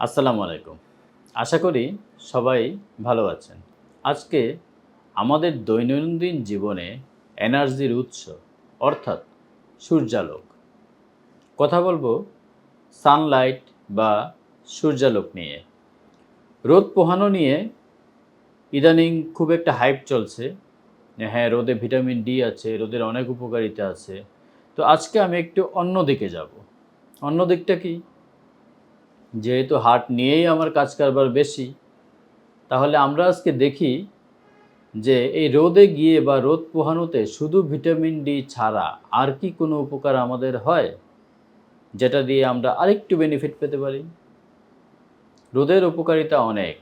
আসসালামু আলাইকুম। আশা করি সবাই ভালো আছেন। আজকে আমাদের দৈনন্দিন জীবনে এনার্জির উৎস, অর্থাৎ সূর্যালোক। কথা বলব সানলাইট বা সূর্যালোক নিয়ে। রোদ পোহানো নিয়ে ইদানিং খুব একটা হাইপ চলছে। হ্যাঁ রোদে ভিটামিন ডি আছে, রোদের অনেক উপকারিতা আছে। তো আজকে আমি একটু অন্য দিকে যাব। অন্য দিকটা কি? যেহেতু হাট নিয়েই আমার কাজ কারবার বেশি, তাহলে আমরা আজকে দেখি যে এই রোদে গিয়ে বা রোদ পোহানোতে শুধু ভিটামিন ডি ছাড়া আর কি কোনো উপকার আমাদের হয়, যেটা দিয়ে আমরা আরেকটু বেনিফিট পেতে পারি? রোদের উপকারিতা অনেক।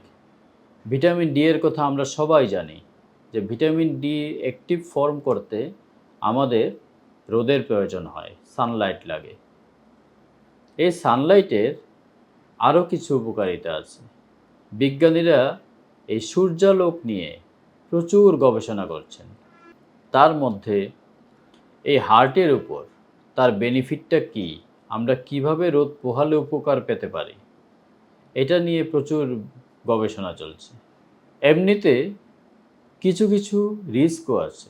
ভিটামিন ডি এর কথা আমরা সবাই জানি যে ভিটামিন ডি অ্যাক্টিভ ফর্ম করতে আমাদের রোদের প্রয়োজন হয় সানলাইট লাগে। এই সানলাইটের আরও কিছু উপকারিতা আছে। বিজ্ঞানীরা এই সূর্যালোক নিয়ে প্রচুর গবেষণা করছেন। তার মধ্যে এই হার্টের উপর তার বেনিফিটটা কি? আমরা কীভাবে রোদ পোহালে উপকার পেতে পারি? এটা নিয়ে প্রচুর গবেষণা চলছে। এমনিতে কিছু কিছু রিস্কও আছে।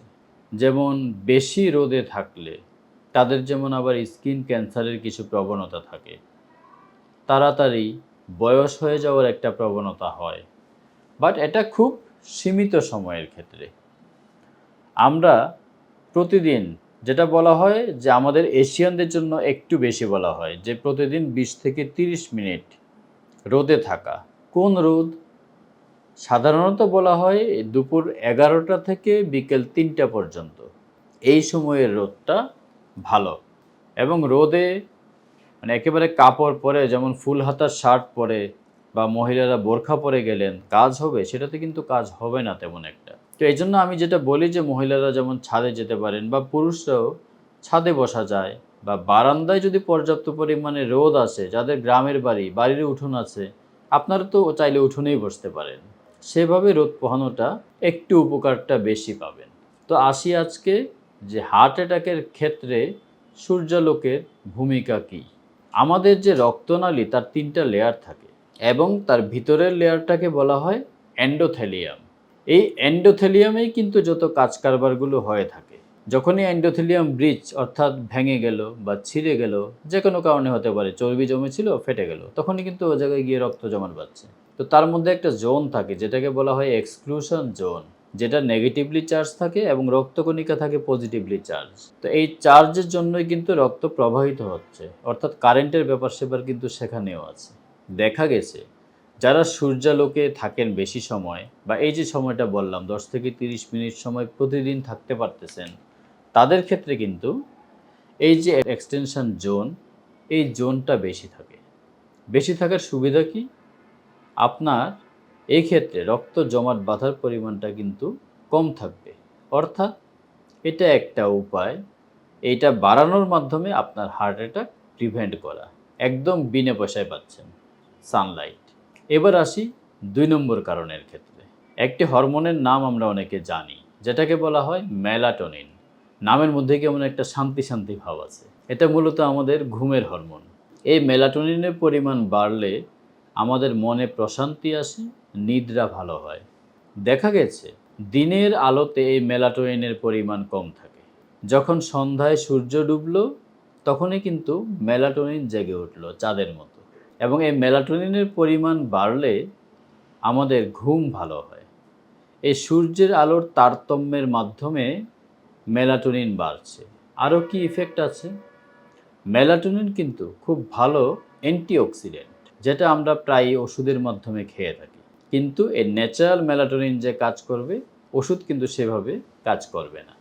যেমন বেশি রোদে থাকলে তাদের যেমন আবার স্কিন ক্যান্সারের কিছু প্রবণতা থাকে তাড়াতাড়ি বয়স হয়ে যাওয়ার একটা প্রবণতা হয়। বাট এটা খুব সীমিত সময়ের ক্ষেত্রে। আমরা প্রতিদিন যেটা বলা হয় যে আমাদের এশিয়ানদের জন্য একটু বেশি বলা হয় যে প্রতিদিন বিশ থেকে তিরিশ মিনিট রোদে থাকা। কোন রোদ? সাধারণত বলা হয় দুপুর এগারোটা থেকে বিকেল তিনটা পর্যন্ত। এই সময়ের রোদটা ভালো এবং রোদে মানে একেবারে কাপড় পরে, যেমন ফুল হাতার শার্ট পরে বা মহিলারা বোরখা পরে গেলেন, কাজ হবে? সেটাতে কিন্তু কাজ হবে না তেমন একটা। তো এই জন্য আমি যেটা বলি যে, মহিলারা যেমন ছাদে যেতে পারেন বা পুরুষরাও ছাদে বসা যায় বা বারান্দায় যদি পর্যাপ্ত পরিমাণে রোদ আছে যাদের গ্রামের বাড়ি, বাড়ির উঠোন আছে, আপনারা তো চাইলে উঠোনেই বসতে পারেন। সেভাবে রোদ পোহানোটা একটু উপকারটা বেশি পাবেন। তো আসি আজকে যে হার্ট অ্যাটাকের ক্ষেত্রে সূর্যালোকের ভূমিকা কী? আমাদের যে রক্তনালী, তার তিনটা লেয়ার থাকে এবং তার ভিতরের লেয়ারটাকে বলা হয় অ্যান্ডোথেলিয়াম এই অ্যান্ডোথেলিয়ামেই কিন্তু যত কাজ কারবারগুলো হয়ে থাকে, যখনই অ্যান্ডোথেলিয়াম ব্রিজ অর্থাৎ ভেঙে গেল বা ছিঁড়ে গেল যে কোনো কারণে হতে পারে, চর্বি জমেছিল, ফেটে গেল, তখনই কিন্তু ওই জায়গায় গিয়ে রক্ত জমাট বাঁধছে। তো তার মধ্যে একটা জোন থাকে, যেটাকে বলা হয় এক্সক্লুশন জোন যেটা নেগেটিভলি চার্জ থাকে এবং রক্তকণিকা থাকে পজিটিভলি চার্জ তো এই চার্জের জন্যই কিন্তু রক্ত প্রবাহিত হচ্ছে। অর্থাৎ কারেন্টের ব্যাপার সেবার কিন্তু সেখানেও আছে। দেখা গেছে, যারা সূর্যালোকে থাকেন বেশি সময়, বা এই যে সময়টা বললাম, দশ থেকে তিরিশ মিনিট সময় প্রতিদিন থাকতে পারতেছেন, তাদের ক্ষেত্রে কিন্তু এই যে এক্সটেনশন জোন এই জোনটা বেশি থাকে। বেশি থাকার সুবিধা কি? আপনার এই ক্ষেত্রে রক্ত জমাট বাঁধার পরিমাণটা কিন্তু কম থাকবে। অর্থাৎ এটা একটা উপায়। এটা বাড়ানোর মাধ্যমে আপনার হার্ট অ্যাটাক প্রিভেন্ট করা। একদম বিনে পয়সায় পাচ্ছেন সানলাইট এবার আসি দুই নম্বর কারণের ক্ষেত্রে। একটি হরমোনের নাম আমরা অনেকে জানি, যেটাকে বলা হয় মেলাটোনিন নামের মধ্যে কেমন একটা শান্তি শান্তি ভাব আছে। এটা মূলত আমাদের ঘুমের হরমোন। এই মেলাটোনিনের পরিমাণ বাড়লে আমাদের মনে প্রশান্তি আসে নিদ্রা ভালো হয়। দেখা গেছে, দিনের আলোতে এই মেলাটোনিনের পরিমাণ কম থাকে। যখন সন্ধ্যায় সূর্য ডুবলো, তখনই কিন্তু মেলাটোনিন জেগে উঠল চাঁদের মতো এবং এই মেলাটোনিনের পরিমাণ বাড়লে আমাদের ঘুম ভালো হয়। এই সূর্যের আলোর তারতম্যের মাধ্যমে মেলাটোনিন বাড়ছে। আরও কি ইফেক্ট আছে? মেলাটোনিন কিন্তু খুব ভালো অ্যান্টিঅক্সিডেন্ট যেটা আমরা প্রায় ওষুধের মাধ্যমে খেয়ে থাকি। কিন্তু এই ন্যাচারাল মেলাটোনিন যে কাজ করবে, ওষুধ কিন্তু সেভাবে কাজ করবে না।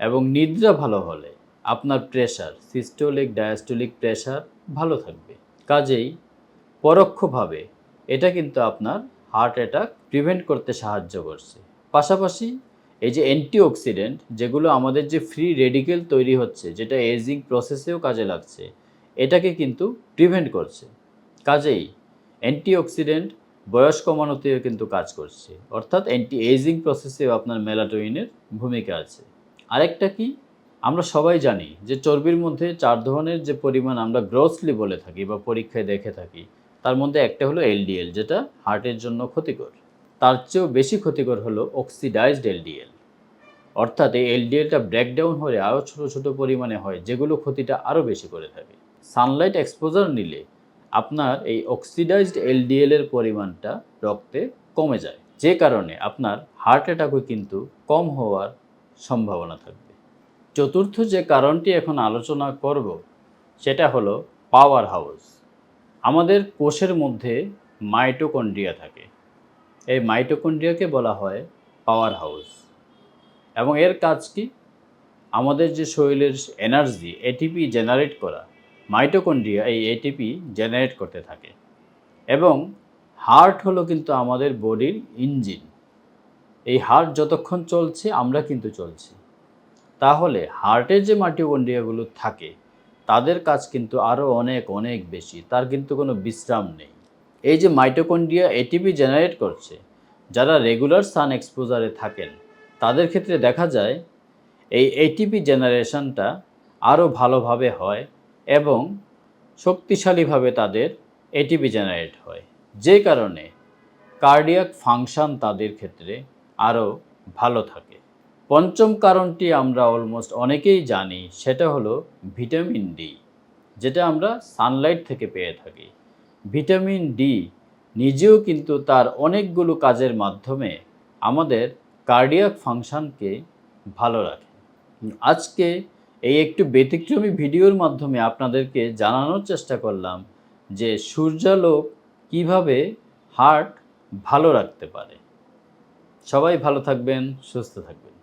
এবং নিদ্রা ভালো হলে আপনার প্রেশার সিস্টোলিক ডায়াস্টোলিক প্রেশার ভালো থাকবে। কাজেই পরোক্ষভাবে এটা কিন্তু আপনার হার্ট অ্যাটাক প্রিভেন্ট করতে সাহায্য করছে। পাশাপাশি এই যে অ্যান্টিঅক্সিডেন্ট যেগুলো আমাদের যে ফ্রি রেডিকেল তৈরি হচ্ছে, যেটা এজিং প্রসেসেও কাজে লাগছে, এটাকে কিন্তু প্রিভেন্ট করছে। কাজেই অ্যান্টিঅক্সিডেন্ট বয়স কমানোতেও কিন্তু কাজ করছে। অর্থাৎ অ্যান্টি এজিং প্রসেসেও আপনার মেলাটোইনের ভূমিকা আছে। আরেকটা কি? আমরা সবাই জানি যে চর্বির মধ্যে চার ধরনের যে পরিমাণ আমরা গ্রসলি বলে থাকি বা পরীক্ষায় দেখে থাকি, তার মধ্যে একটা হলো এলডিএল যেটা হার্টের জন্য ক্ষতিকর। তার চেয়েও বেশি ক্ষতিকর হলো অক্সিডাইজড এলডিএল অর্থাৎ এই এলডিএলটা ব্রেকডাউন হয়ে আরও ছোটো ছোটো পরিমাণে হয়, যেগুলো ক্ষতিটা আরও বেশি করে থাকে। সানলাইট এক্সপোজার নিলে আপনার এই অক্সিডাইজড এলডিএল এর পরিমাণটা রক্তে কমে যায়। যে কারণে আপনার হার্ট অ্যাটাকও কিন্তু কম হওয়ার সম্ভাবনা থাকবে। চতুর্থ যে কারণটি এখন আলোচনা করব, সেটা হলো পাওয়ার হাউস আমাদের কোষের মধ্যে মাইটোকন্ড্রিয়া থাকে। এই মাইটোকন্ড্রিয়াকে বলা হয় পাওয়ার হাউস এবং এর কাজ কি? আমাদের যে শরীরের এনার্জি এটিপি জেনারেট করা মাইটোকন্ড্রিয়া এই এটিপি জেনারেট করতে থাকে। এবং হার্ট হলো কিন্তু আমাদের বডির ইঞ্জিন এই হার্ট যতক্ষণ চলছে, আমরা কিন্তু চলছি। তাহলে হার্টের যে মাইটোকন্ড্রিয়াগুলো থাকে, তাদের কাজ কিন্তু আরও অনেক অনেক বেশি। তার কিন্তু কোনো বিশ্রাম নেই। এই যে মাইটোকন্ড্রিয়া এটিপি জেনারেট করছে, যারা রেগুলার সান এক্সপোজারে থাকেন, তাদের ক্ষেত্রে দেখা যায়, এই এটিপি জেনারেশনটা আরও ভালোভাবে হয়। এবং শক্তিশালীভাবে তাদের এটিপি জেনারেট হয়। যে কারণে কার্ডিয়াক ফাংশন তাদের ক্ষেত্রে আরও ভালো থাকে। পঞ্চম কারণটি আমরা অলমোস্ট অনেকেই জানি, সেটা হলো ভিটামিন ডি যেটা আমরা সানলাইট থেকে পেয়ে থাকি। ভিটামিন ডি নিজেও কিন্তু তার অনেকগুলো কাজের মাধ্যমে আমাদের কার্ডিয়াক ফাংশানকে ভালো রাখে। আজকে এই একটু ব্যতিক্রমী ভিডিওর মাধ্যমে আপনাদেরকে জানানোর চেষ্টা করলাম যে সূর্যালোক কীভাবে হার্ট ভালো রাখতে পারে। সবাই ভালো থাকবেন, সুস্থ থাকবেন।